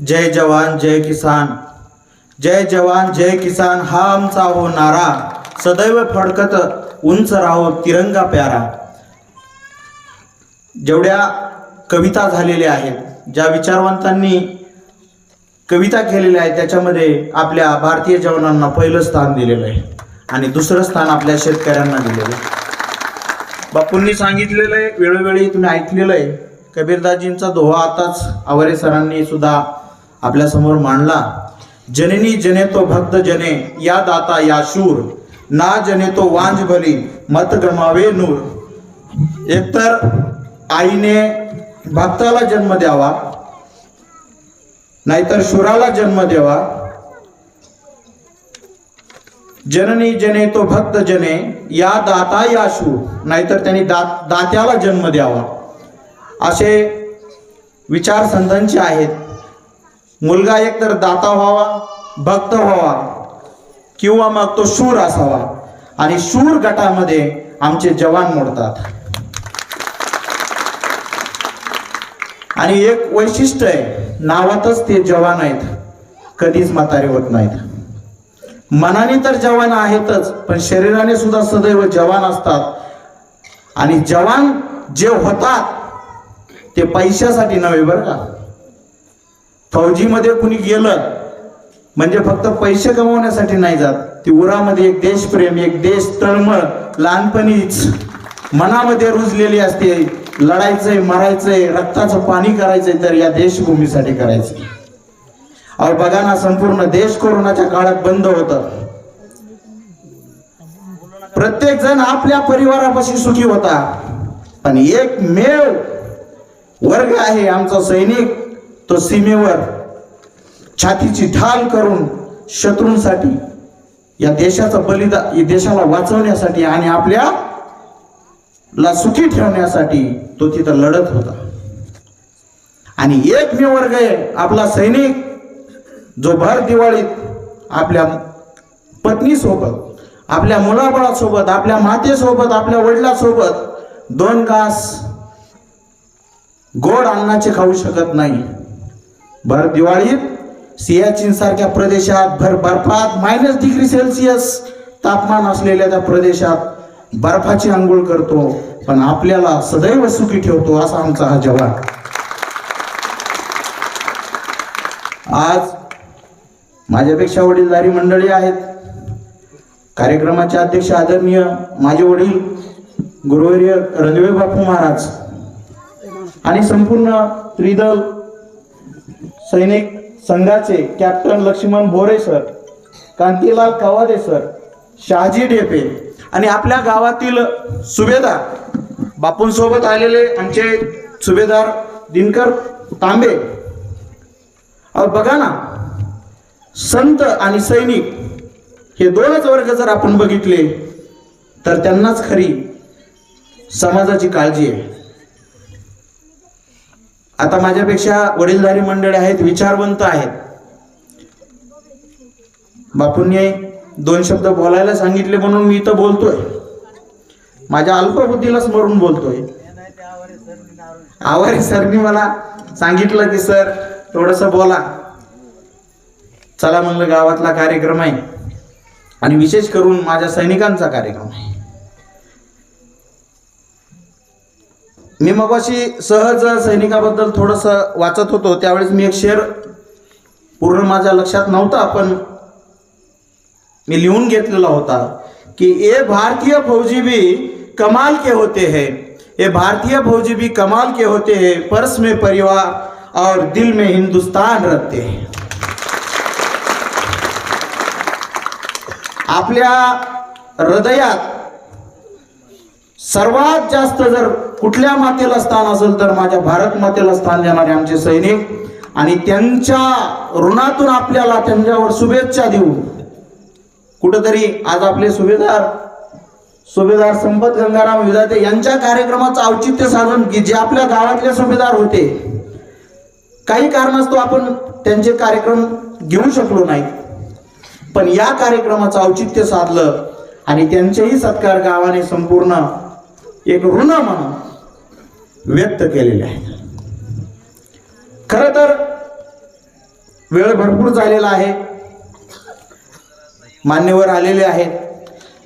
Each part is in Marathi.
जय जवान जय किसान. जय जवान जय किसान हा आमचा हो नारा. सदैव फडकत उंच राहो तिरंगा प्यारा. जेवढ्या कविता झालेल्या आहेत ज्या विचारवंतांनी कविता केलेल्या आहेत त्याच्यामध्ये आपल्या भारतीय जवानांना पहिलं स्थान दिलेलं आहे आणि दुसरं स्थान आपल्या शेतकऱ्यांना दिलेलं आहे. बापूंनी सांगितलेलं आहे वेळोवेळी तुम्ही ऐकलेलं आहे. कबीरदाजींचा दोहा आताच आवरे सरांनी सुद्धा आपल्यासमोर मांडला. जननी जने तो भक्त जने या दाता या शूर. ना जने तो वांज भली मत गमावे नूर. एकतर आईने भक्ताला जन्म द्यावा नाहीतर शुराला जन्म द्यावा. जननी जने तो भक्त जने या दाता या शूर. नाहीतर त्यांनी दात दात्याला जन्म द्यावा. असे विचार संतांचे आहेत. मुलगा एकतर दाता व्हावा भक्त व्हावा किंवा मग तो शूर असावा आणि शूर गटामध्ये आमचे जवान मोडतात. आणि एक वैशिष्ट्य आहे नावातच ते जवान आहेत कधीच म्हातारे होत नाहीत. मनाने तर जवान आहेतच पण शरीराने सुद्धा सदैव जवान असतात. आणि जवान जे होतात ते पैशासाठी नव्हे बरं का? फौजीमध्ये कुणी गेलं म्हणजे फक्त पैसे कमवण्यासाठी नाही जात. ती उरामध्ये एक देशप्रेम एक देश तळमळ लहानपणीच मनामध्ये रुजलेली असते. लढायचंय मरायचंय रक्ताचं पाणी करायचंय तर या देशभूमीसाठी करायचंय अहो बघा ना संपूर्ण देश कोरोनाच्या काळात बंद होत. प्रत्येक जण आपल्या परिवारापाशी सुखी होता. पण एक मेव वर्ग आहे आमचा सैनिक. तो सीमेवर छातीची ढाल करून शत्रूंसाठी या देशाचं बलिदा देशाला वाचवण्यासाठी आणि आपल्या ला सुखी ठेवण्यासाठी तो तिथं लढत होता. आणि एकमेव वर्ग आहे आपला सैनिक जो भर दिवाळीत आपल्या पत्नीसोबत आपल्या मुलाबाळासोबत आपल्या मातेसोबत आपल्या वडिलासोबत दोन घास गोड अन्नाचे खाऊ शकत नाही. भर दिवाळीत सियाचीन सारख्या प्रदेशात भर बर्फात मायनस डिग्री सेल्सिअस तापमान असलेल्या त्या प्रदेशात बर्फाची आंघोळ करतो पण आपल्याला सदैव सुखी ठेवतो असा आमचा हा जवान. आज माझ्यापेक्षा वडीलधारी मंडळी आहेत. कार्यक्रमाचे अध्यक्ष आदरणीय माझे वडील गुरुवर्य रणवे बापू महाराज. आणि संपूर्ण त्रिदल सैनिक संघाचे captain Laxman Bhore sir Kantilal Kawade sir Shahaji Dhepe आणि आपल्या गावातील सुभेदार बापूंसोबत आलेले आमचे सुभेदार दिनकर तांबे. अहो बघा ना संत आणि सैनिक हे दोनच वर्ग जर आपण बघितले तर त्यांनाच खरी समाजाची काळजी आहे. आता माझ्यापेक्षा वडीलधारी मंडळी आहेत विचारवंत आहेत. बापूंनी दोन शब्द बोलायला सांगितले म्हणून मी इथं बोलतोय. माझ्या अल्पबुद्धीला स्मरून बोलतोय. आवारे सरनी मला सांगितलं की सर थोडस बोला. चला म्हणलं गावातला कार्यक्रम आहे. आणि विशेष करून माझ्या सैनिकांचा कार्यक्रम आहे. मी मगाशी सहज सैनिकाबद्दल थोडंसं वाचत होतो. त्यावेळेस मी एक शेर पूर्ण माझ्या लक्षात नव्हता पण मी लिहून घेतलेला होता कि ये भारतीय फौजी भी कमाल के होते हैं. ये भारतीय फौजी भी कमाल के होते हैं. पर्स में परिवार और दिल में हिंदुस्तान रखते हैं. आपल्या हृदयात सर्वात जास्त जर कुठल्या मातेला स्थान असेल तर माझ्या भारत मातेला स्थान देणारे आमचे सैनिक आणि त्यांच्या ऋणातून आपल्याला त्यांच्यावर शुभेच्छा देऊ. कुठंतरी आज आपले सुभेदार सुभेदार संपत गंगाराम विधाते यांच्या कार्यक्रमाचं औचित्य साधून की जे आपल्या गावातले सुभेदार होते काही कारणास्तव आपण त्यांचे कार्यक्रम घेऊ शकलो नाही. पण या कार्यक्रमाचं औचित्य साधलं आणि त्यांचेही सत्कार गावाने संपूर्ण एक ऋण म्हणून व्यक्त केलेले आहेत. खर तर वेळ भरपूर झालेला आहे. मान्यवर आलेले आहेत.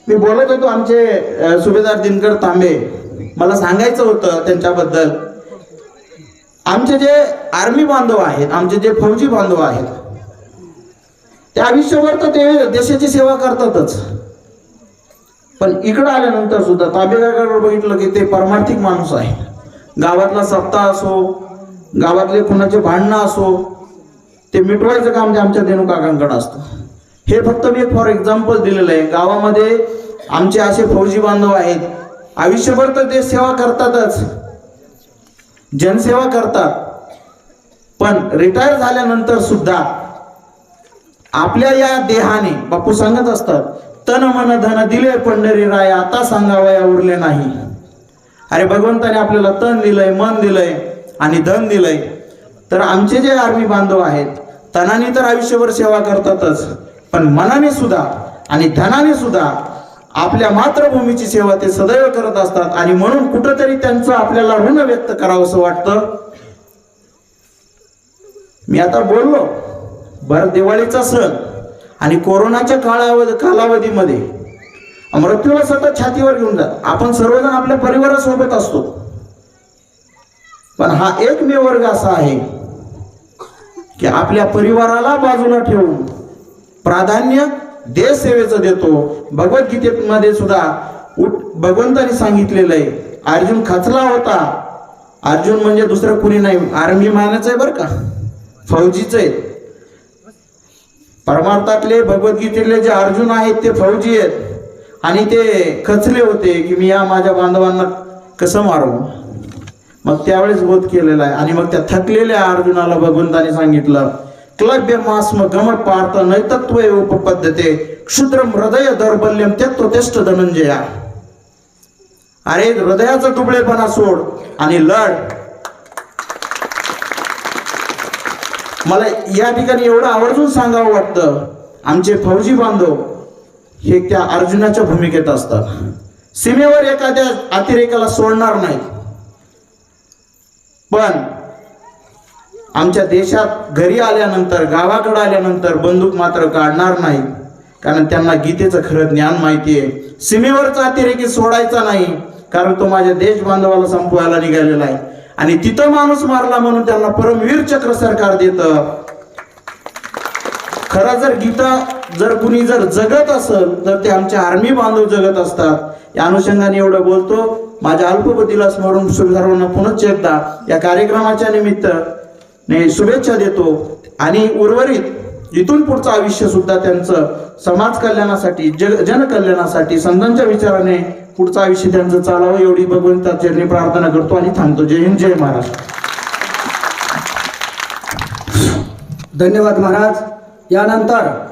मी बोलत होतो आमचे सुभेदार दिनकर तांबे. मला सांगायचं होतं त्यांच्याबद्दल. आमचे जे आर्मी बांधव आहेत आमचे जे फौजी बांधव आहेत ते आयुष्यभर तर ते देशाची सेवा करतातच. पण इकडं आल्यानंतर सुद्धा ताबेगाकडे बघितलं की ते परमार्थिक माणूस आहे. गावातला सप्ताह असो गावातले कुणाचे भांडणं असो ते मिटवायचं काम जे आमच्या देणू काकांकडे असतं. हे फक्त मी फॉर एक्झाम्पल दिलेलं आहे. गावामध्ये आमचे असे फौजी बांधव आहेत. आयुष्यभर तर ते सेवा करतातच. जनसेवा करतात. पण रिटायर झाल्यानंतर सुद्धा आपल्या या देहाने बापू सांगत असतात तन मन धन दिले पंढरी राय आता सांगावया उरले नाही. अरे भगवंताने आपल्याला तन दिलंय मन दिलंय आणि धन दिलंय. तर आमचे जे आर्मी बांधव आहेत तनाने तर आयुष्यभर सेवा करतातच पण मनाने सुद्धा आणि धनाने सुद्धा आपल्या मातृभूमीची सेवा ते सदैव करत असतात आणि म्हणून कुठंतरी त्यांचं आपल्याला ऋण व्यक्त करावं असं वाटतं. मी आता बोललो बरं दिवाळीचा सण. आणि कोरोनाच्या काळावधी कालावधीमध्ये मृत्यूला सतत छातीवर घेऊन जात. आपण सर्वजण आपल्या परिवारासोबत असतो. पण हा एकमेव वर्ग असा आहे की आपल्या परिवाराला बाजूला ठेवून प्राधान्य देश सेवेचं देतो. भगवद्गीतेमध्ये सुद्धा उठ भगवंताने सांगितलेलं आहे अर्जुन खचला होता. अर्जुन म्हणजे दुसरं कुणी नाही. आर्मी मानाचं आहे बरं का? फौजीच आहे. परमार्थातले भगवद्गीतेतले जे अर्जुन आहेत ते फौजी आहेत. आणि ते खचले होते की मी या माझ्या बांधवांना कसं मारू? मग त्यावेळेस बोध केलेला आहे. आणि मग त्या थकलेल्या अर्जुनाला भगवंताने सांगितलं क्लब्य मास्म गम पार्थ नैतत्व उपपद्धते क्षुद्रम हृदय दौर्बल्यम त्यक्तो धनंजया. अरे हृदयाचा दुबळेपणा सोड आणि लढ. मला या ठिकाणी एवढं आवर्जून सांगावं वाटतं. आमचे फौजी बांधव हे त्या अर्जुनाच्या भूमिकेत असतात. सीमेवर एखाद्या अतिरेकाला सोडणार नाही पण आमच्या देशात घरी आल्यानंतर गावाकडे आल्यानंतर बंदूक मात्र काढणार नाही. कारण त्यांना गीतेचं खरं ज्ञान माहिती आहे सीमेवरचा अतिरेकी सोडायचा नाही. कारण तो माझ्या देश बांधवाला संपवायला निघालेला आहे. आणि तिथं माणूस मारला म्हणून त्यांना परमवीर चक्र सरकार देत. खरं जर गीता जर कुणी जर जगत असेल तर ते आमचे आर्मी बांधव जगत असतात. या अनुषंगाने एवढं बोलतो. माझ्या अल्पपतीला स्मरून सर्वांना पुनश्च एकदा या कार्यक्रमाच्या निमित्त ने शुभेच्छा देतो. आणि उर्वरित इथून पुढचं आयुष्य सुद्धा त्यांचं समाज कल्याणासाठी जग जनकल्याणासाठी संतांच्या विचाराने पुढचं आयुष्य त्यांचं चालावं एवढी बघून चरणी प्रार्थना करतो आणि थांबतो. जय हिंद जय महाराष्ट्र. धन्यवाद महाराज. यानंतर